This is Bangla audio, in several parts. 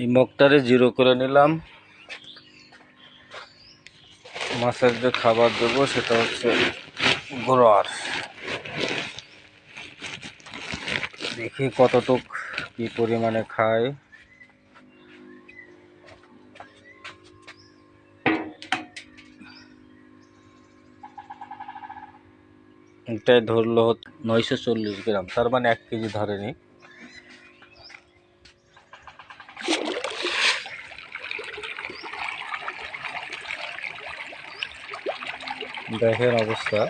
এই মগটারে জিরো করে নিলাম। মাছের যে খাবার দেবো সেটা হচ্ছে গ্রোয়ার দেখি কতটুক কি পরিমাণে খায়। এটাই ধরলো নয়শো চল্লিশ গ্রাম, তার মানে এক কেজি ধরেনি। দেখেন অবস্থা।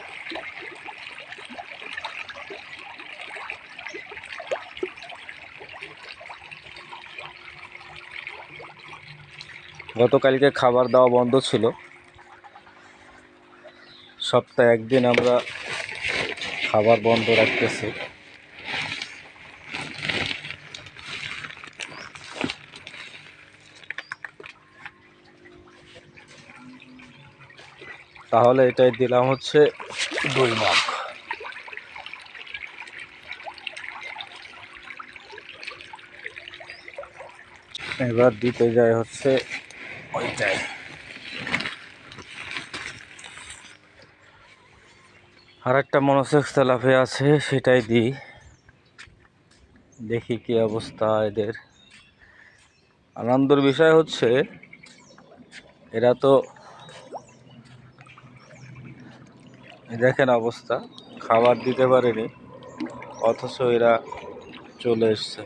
গতকালকে খাবার দেওয়া বন্ধ ছিল। সপ্তাহে একদিন আমরা খাবার বন্ধ রাখতেছি। তাহলে এটাই দিলাম হচ্ছে দুই মগ। এবার দিতে যায় হচ্ছে ওইটাই। আর একটা মনোসেক্স তেলাপে আছে, সেটাই দিই। দেখি কি অবস্থা এদের। আনন্দের বিষয় হচ্ছে, এরা তো এই দেখেন অবস্থা খাবার দিতে পারেনি অথচ এরা চলে এসছে।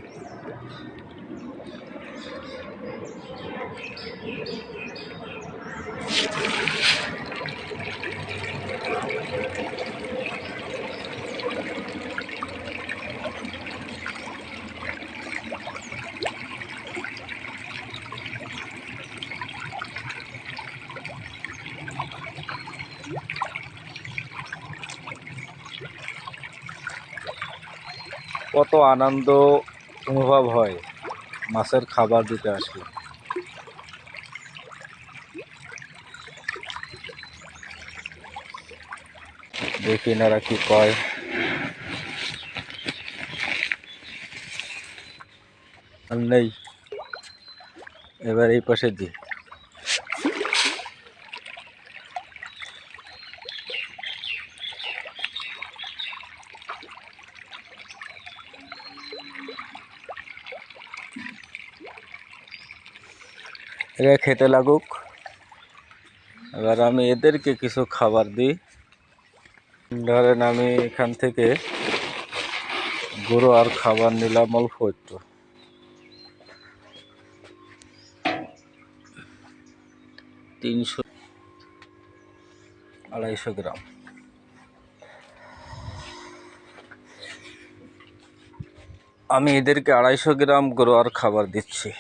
কত আনন্দ অনুভব হয়, মাছের খাবার দিতে আসলে। দেখি এনারা কি কয়। আর নেই। এবার এই পাশে দিই এরা খেতে লাগুক। এবার আমি এদেরকে কিছু খাবার দিই। ধরেন আমি এখান থেকে গুঁড়ো আর খাবার নিলাম অল্প একটু। তিনশো আড়াইশো গ্রাম। আমি এদেরকে আড়াইশো গ্রাম গুঁড়ো আর খাবার দিচ্ছি।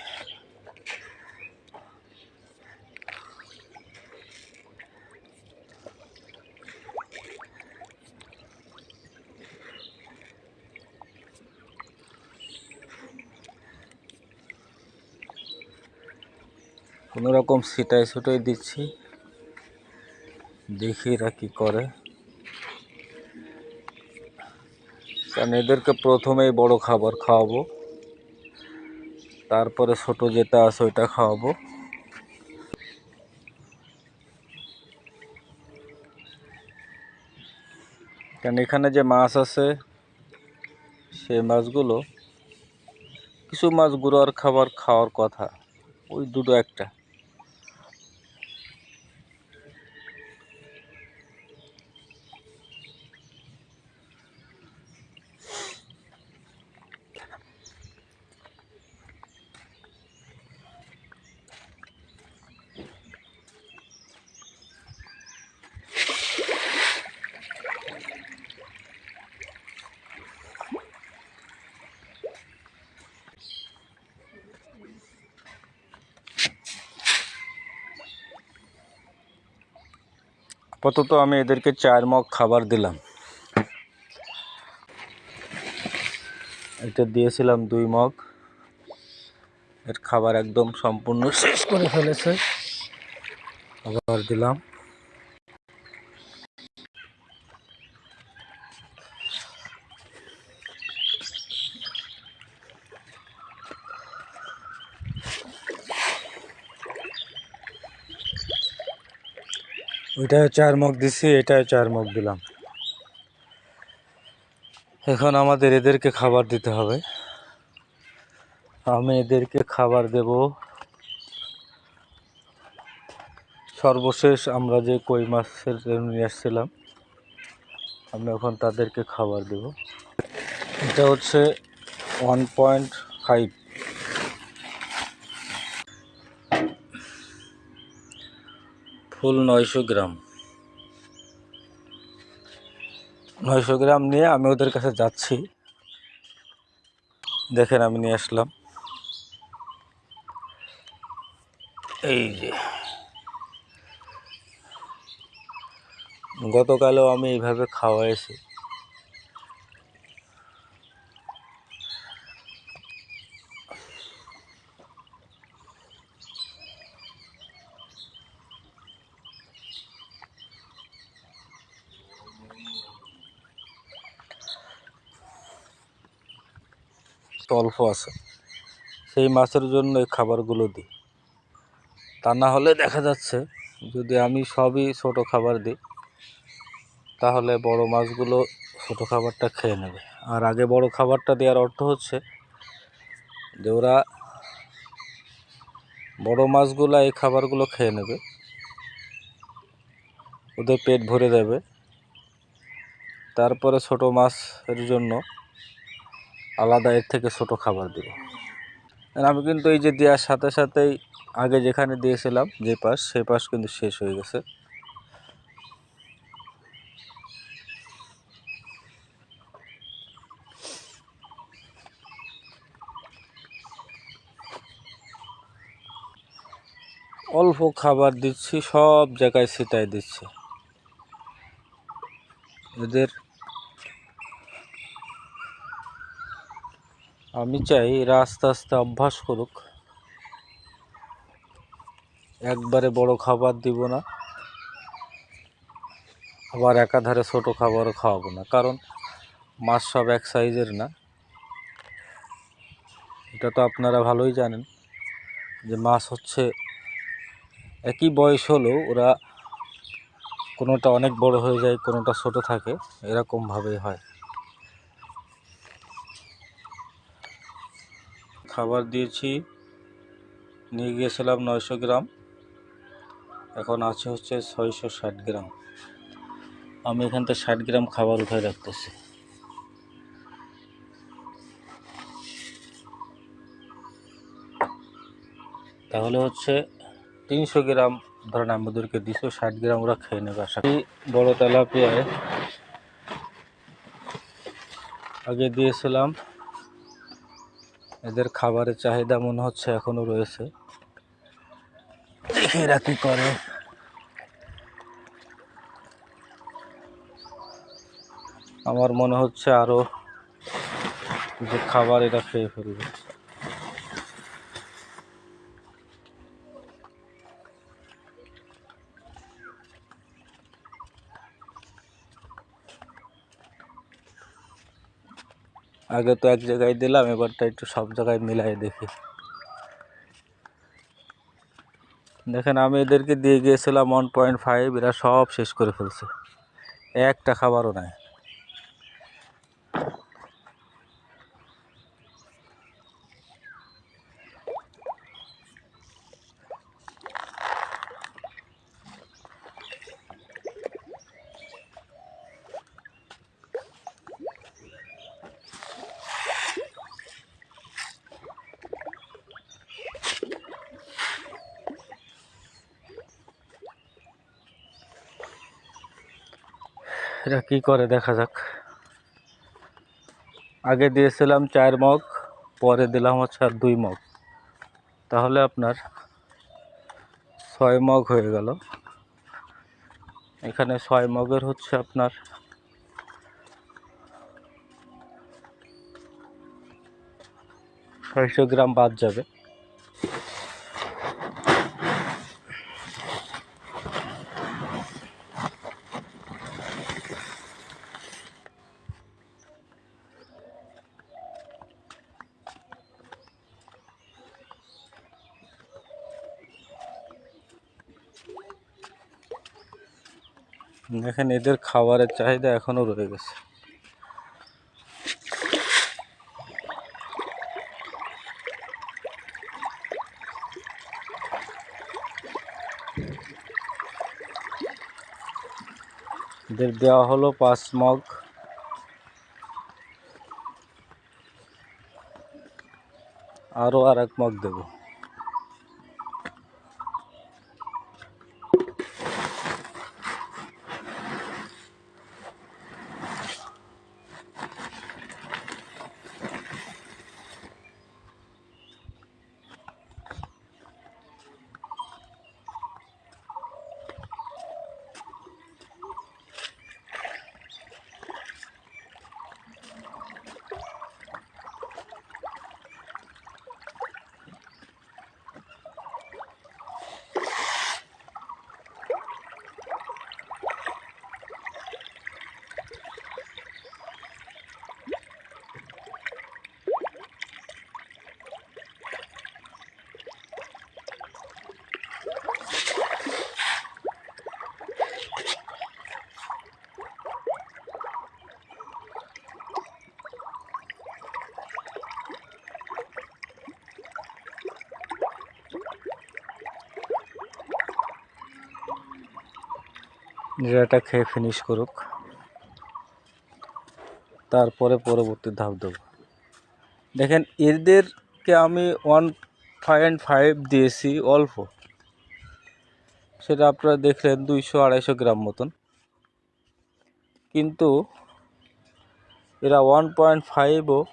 সিটাই সুটাই দিচ্ছি। দেখি এরা কী করে। কারণ এদেরকে প্রথমেই বড় খাবার খাওয়াবো। তারপরে ছোট যেটা আছে ওইটা খাওয়াবো। কারণ এখানে যে মাছ আছে, সেই মাছগুলো, কিছু মাছ গুঁড়োর খাবার খাওয়ার কথা। ওই দুটো একটা। আপাতত আমি এদেরকে চার মগ খাবার দিলাম। এটা দিয়েছিলাম দুই মগ। এর খাবার একদম সম্পূর্ণ শেষ করে ফেলেছে। আবার দিলাম। ওইটাও চার মগ দিছি এটাও চার মগ দিলাম। এখন আমাদের এদেরকে খাবার দিতে হবে। আমি এদেরকে খাবার দেব। সর্বশেষ আমরা যে কই মাছের নিয়ে আসছিলাম, আমি এখন তাদেরকে খাবার দেব। এটা হচ্ছে ওয়ান পয়েন্ট ফাইভ ফুল নয়শো গ্রাম। নয়শো গ্রাম নিয়ে আমি ওদের কাছে যাচ্ছি। দেখেন আমি নিয়ে আসলাম। এই যে। গতকালও আমি এইভাবে খাওয়াইছি। অল্প আছে। সেই মাছের জন্য এই খাবারগুলো দিই। তা না হলে দেখা যাচ্ছে, যদি আমি সবই ছোট খাবার দিই, তাহলে বড় মাছগুলো ছোট খাবারটা খেয়ে নেবে। আর আগে বড় খাবারটা দেওয়ার অর্থ হচ্ছে যে ওরা বড় মাছগুলো এই খাবারগুলো খেয়ে নেবে, ওদের পেট ভরে দেবে। তারপরে ছোট মাছের জন্য আলাদা এর থেকে ছোট খাবার দিব। আমি কিন্তু এই যে দেওয়ার সাথে সাথেই আগে যেখানে দিয়েছিলাম, যে পাশ, সেই পাশ কিন্তু শেষ হয়ে গেছে। অল্প খাবার দিচ্ছি, সব জায়গায় ছিটাই দিচ্ছি। এদের আমি চাই এরা আস্তে আস্তে অভ্যাস করুক। একবারে বড় খাবার দিব না, আবার একাধারে ছোট খাবারও খাওয়াবো না, কারণ মাছ সব এক সাইজের না। এটা তো আপনারা ভালোই জানেন যে মাছ হচ্ছে একই বয়স হলেও ওরা কোনোটা অনেক বড় হয়ে যায়, কোনোটা ছোট থাকে, এরকমভাবেই হয়। খাবার দিয়েছি। নিয়ে গিয়েছিলাম নয়শো গ্রাম। এখন আছে হচ্ছে ছয়শো ষাট গ্রাম। আমি এখান থেকে ষাট গ্রাম খাবার উঠায় রাখতেছি। তাহলে হচ্ছে তিনশো গ্রাম, ধরেন আমাদেরকে দিছো, ষাট গ্রাম ওরা খেয়ে নেবে আশা বড় তেলাপিয়ায় আগে দিয়েছিলাম এদের খাবারের চাহিদা মনে হচ্ছে এখনও রয়েছে। এরা কী করে? আমার মনে হচ্ছে আরও যে খাবার এটা খেয়ে ফেলবে। আগে তো এক জায়গায় দিলাম, এবারটা একটু সব জায়গায় মিলাই দেখি। দেখেন, আমি এদেরকে দিয়ে গিয়েছিলাম ওয়ান পয়েন্ট ফাইভ এরা সব শেষ করে ফেলছে। একটা খাবারও নাই। এরা কি করে দেখা যাক। আগে দিয়েছিলাম চার মগ, পরে দিলাম হচ্ছে আর দুই মগ। তাহলে আপনার ছয় মগ হয়ে গেল। এখানে ছয় মগের হচ্ছে আপনার ছয়শো গ্রাম বাদ যাবে। দেখেন এদের খাবারের চাহিদা এখনও রয়ে গেছে। এদের দেওয়া হলো পাঁচ মগ। আরও আর এক মগ দেবো। এটা খেয়ে ফিনিশ করুক। তারপরে পরবর্তী ধাপ দেবো। দেখেন, এদেরকে আমি ওয়ান পয়েন্ট ফাইভ দিয়েছি অল্প। সেটা আপনারা দেখলেন দুইশো আড়াইশো গ্রাম মতন। কিন্তু এরা ওয়ান পয়েন্ট ফাইভও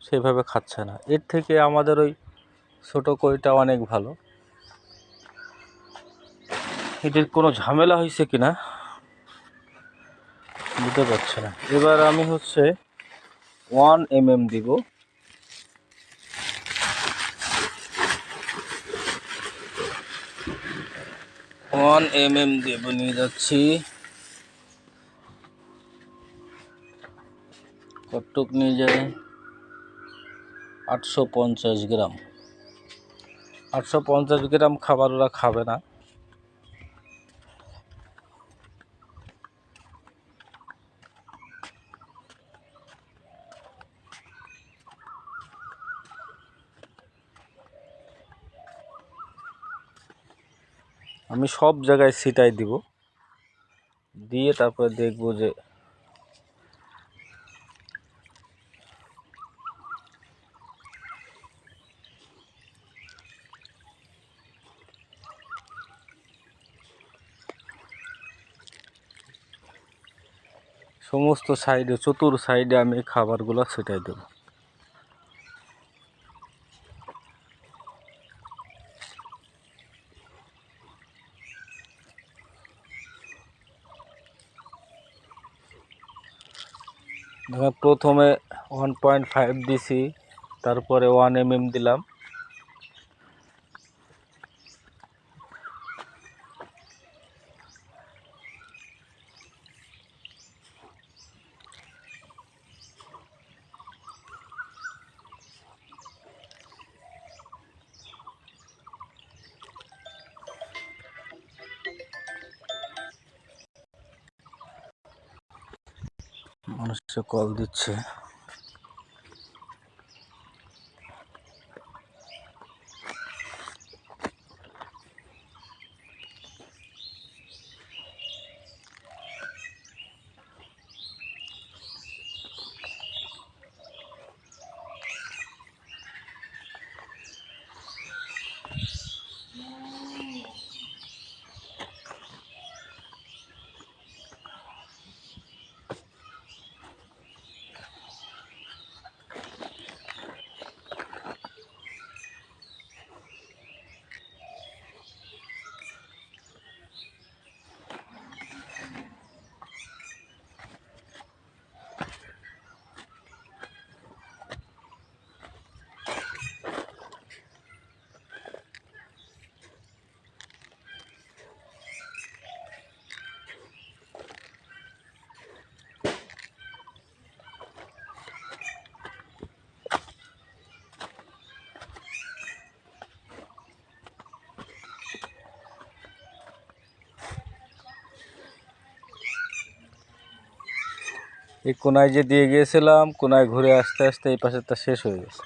সেভাবে খাচ্ছে না। এর থেকে আমাদের ওই ছোটো কইটা অনেক ভালো। এদের কোনো ঝামেলা হয়েছে কিনা বুঝতে পারছি না। এবার আমি হচ্ছে ওয়ান এম এম দিব। ওয়ান এম এম দেব, নিয়ে যাচ্ছি। কটুক নিয়ে যায়? আটশো পঞ্চাশ গ্রাম। আটশো পঞ্চাশ গ্রাম খাবার ওরা খাবে না। আমি সব জায়গায় সিটাই দিব। দিয়ে তারপরে দেখব যে সমস্ত সাইডে, চতুর সাইডে আমি খাবারগুলো ছিটাই দেবো দেখেন প্রথমে ওয়ান পয়েন্ট ফাইভ দিছি তারপরে ওয়ান এম এম দিলাম। মানুষকে কল দিচ্ছে। এই কোনায় যে দিয়ে গিয়েছিলাম কোনায় ঘুরে আসতে আসতে এই পাশেরটা শেষ হয়ে গেছে।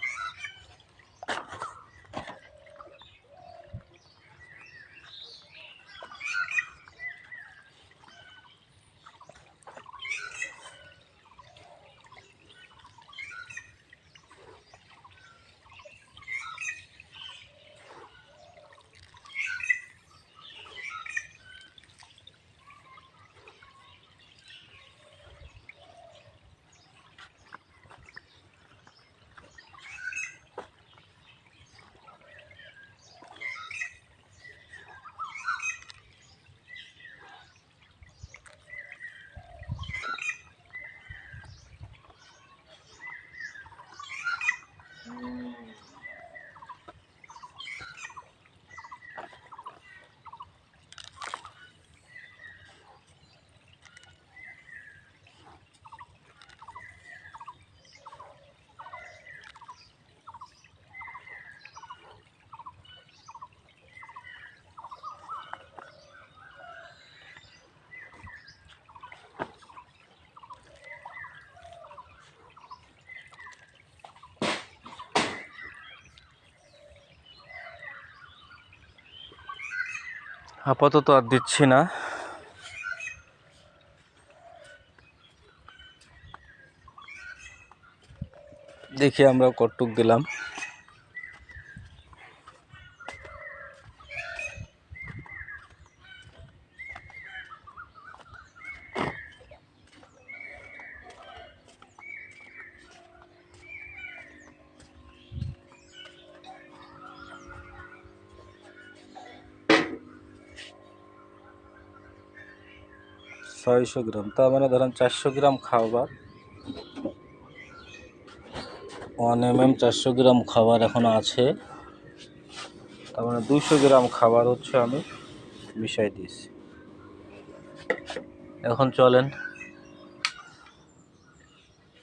আপাতত আর দিচ্ছি না। দেখি আমরা কটুক দিলাম। ছয়শো গ্রাম। তার মানে ধরেন চারশো গ্রাম খাবার। ওয়ান এম এম চারশো গ্রাম খাবার এখন আছে। তার মানে দুইশো গ্রাম খাবার হচ্ছে আমি মিশাই দিয়েছি। এখন চলেন।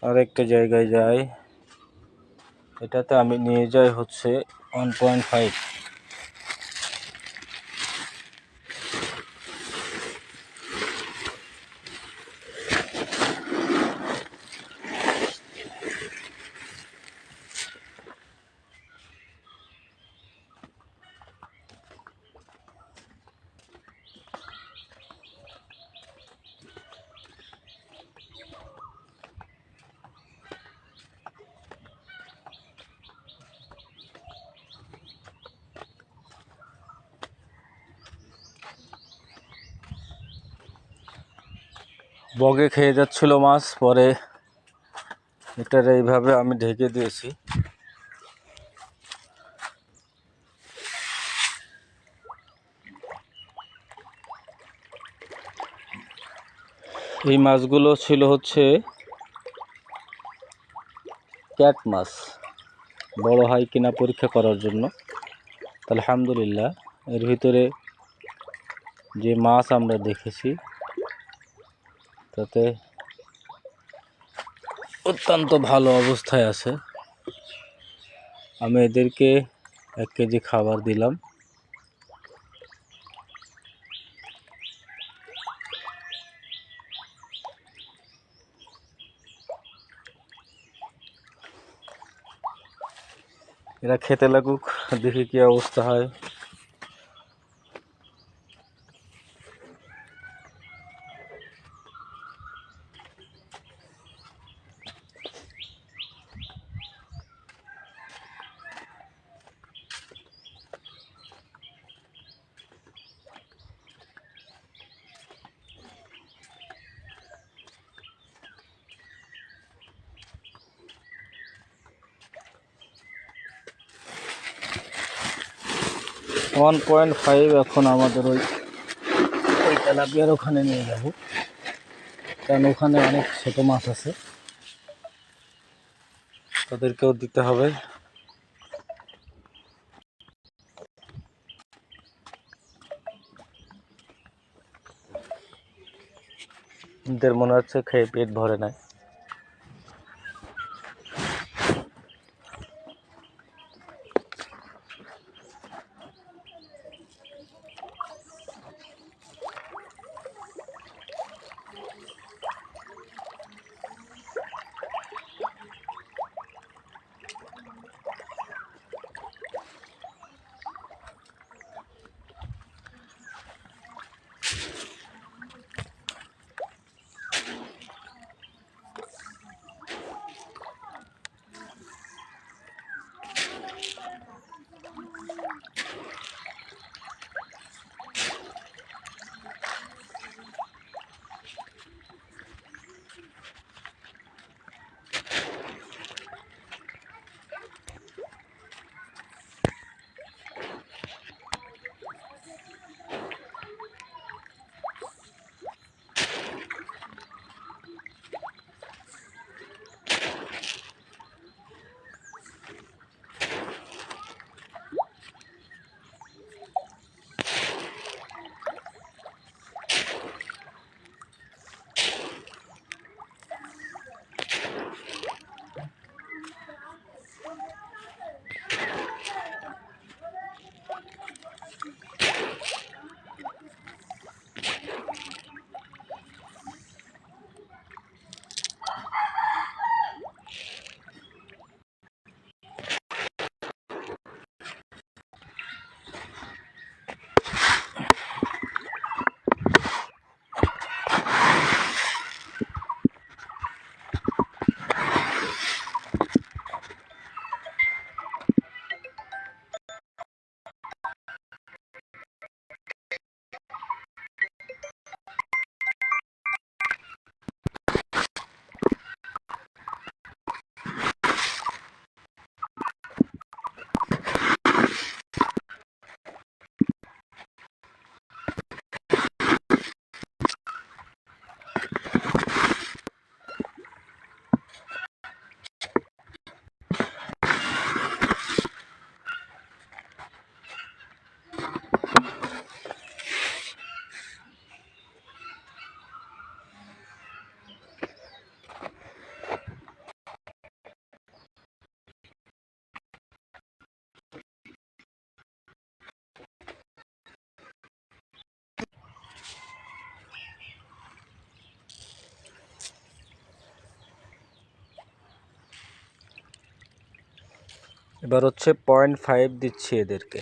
আরেকটা জায়গায় যাই। এটাতে আমি নিয়ে যাই হচ্ছে ওয়ান পয়েন্ট ফাইভ বগে খেয়ে যাচ্ছিল মাছ, পরে এটার এইভাবে আমি ঢেকে দিয়েছি। এই মাছগুলো ছিল হচ্ছে ক্যাট মাছ, বড় হয় কিনা পরীক্ষা করার জন্য। আলহামদুলিল্লাহ, এর ভিতরে যে মাছ আমরা দেখেছি তাতে অত্যন্ত ভালো অবস্থায় আছে। আমি এদেরকে এক কেজি খাবার দিলাম। এরা খেতে লাগুক, দেখি কি অবস্থা হয়। ওয়ান পয়েন্ট ফাইভ এখন আমাদের ওই ওই তেলাপিয়ার ওখানে নিয়ে যাব। কারণ ওখানে অনেক ছোট মাছ আছে। তাদেরকেও দিতে হবে। মনে হচ্ছে খেয়ে পেট ভরে নাই। এবার হচ্ছে পয়েন্ট ফাইভ দিচ্ছি এদেরকে।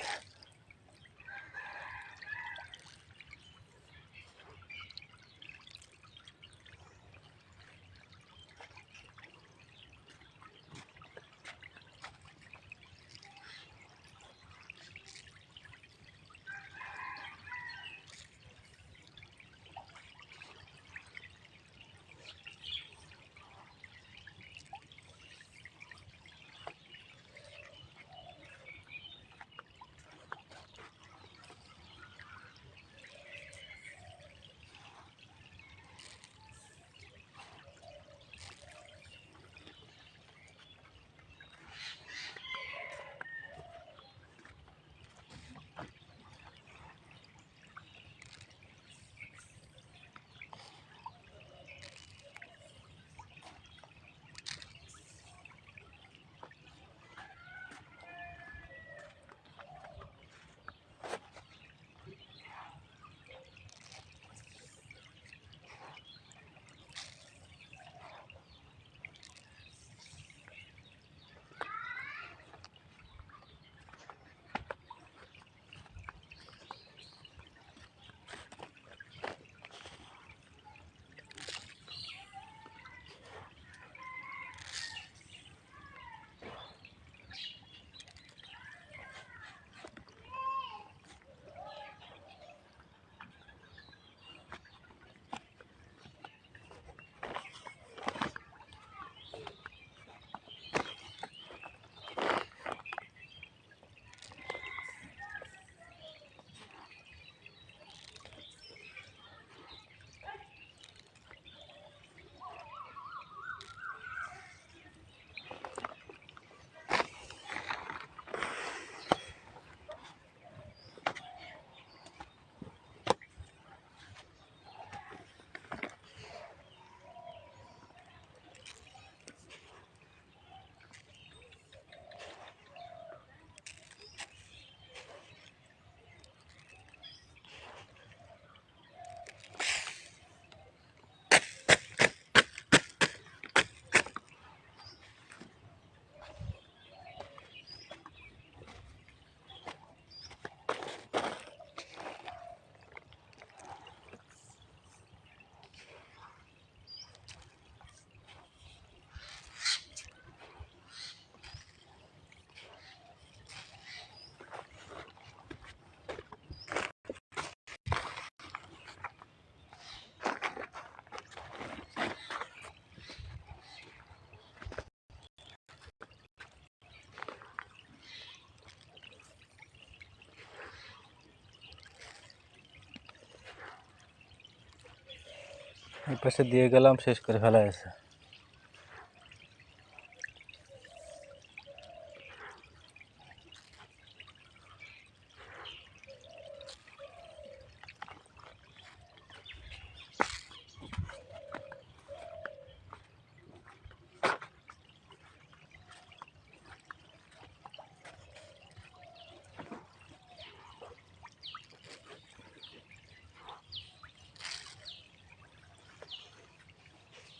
এই পাশে দিয়ে গেলাম শেষ করে ফেলা আছে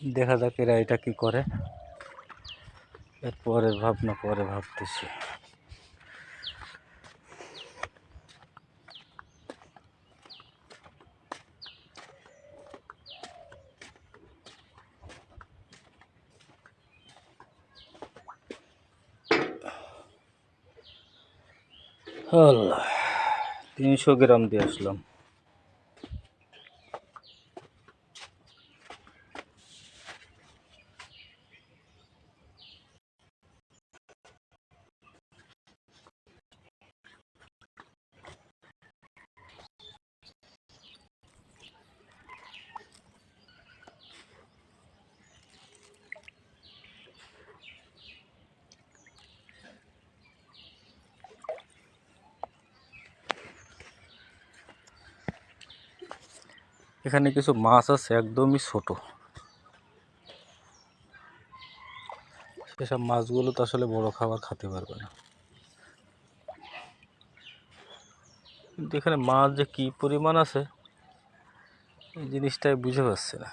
দেখা যাক এরা এটা কি করে। এর পরের ভাবনা পরে ভাবতেছি। তিনশো গ্রাম দিয়ে আসলাম। এখানে কিছু মাছ আছে, একদমই ছোট। সেসব মাছগুলো তো আসলে বড় খাবার খেতে পারবে না। কিন্তু এখানে মাছ যে কী পরিমাণ আছে, এই জিনিসটাই বুঝে পাচ্ছি না।